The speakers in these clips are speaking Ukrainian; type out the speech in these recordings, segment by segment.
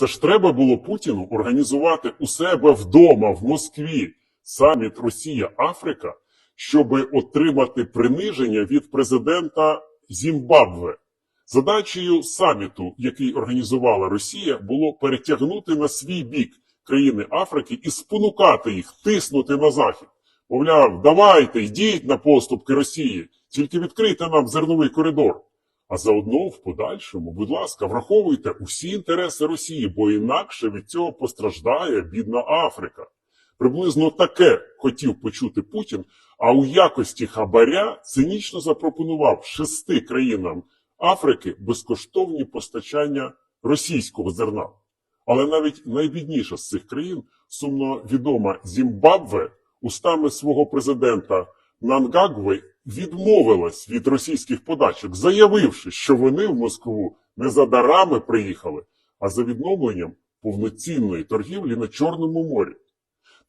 Це ж треба було Путіну організувати у себе вдома в Москві саміт Росія-Африка, щоб отримати приниження від президента Зімбабве. Задачею саміту, який організувала Росія, було перетягнути на свій бік країни Африки і спонукати їх тиснути на захід. Мовляв, давайте йдіть на поступки Росії, тільки відкрийте нам зерновий коридор. А заодно в подальшому, будь ласка, враховуйте усі інтереси Росії, бо інакше від цього постраждає бідна Африка. Приблизно таке хотів почути Путін, а у якості хабаря цинічно запропонував шести країнам Африки безкоштовні постачання російського зерна. Але навіть найбідніша з цих країн, сумно відома Зімбабве, устами свого президента Нангагве відмовилась від російських подачок, заявивши, що вони в Москву не за дарами приїхали, а за відновленням повноцінної торгівлі на Чорному морі.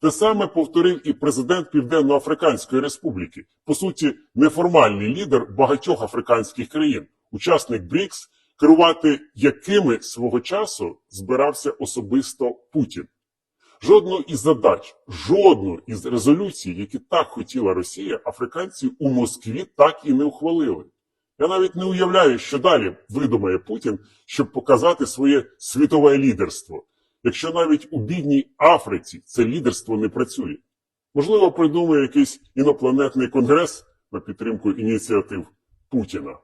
Те саме повторив і президент Південно-Африканської Республіки, по суті, неформальний лідер багатьох африканських країн, учасник БРІКС, керувати якими свого часу збирався особисто Путін. Жодну із задач, жодну із резолюцій, які так хотіла Росія, африканці у Москві так і не ухвалили. Я навіть не уявляю, що далі видумає Путін, щоб показати своє світове лідерство, якщо навіть у бідній Африці це лідерство не працює. Можливо, придумає якийсь інопланетний конгрес на підтримку ініціатив Путіна.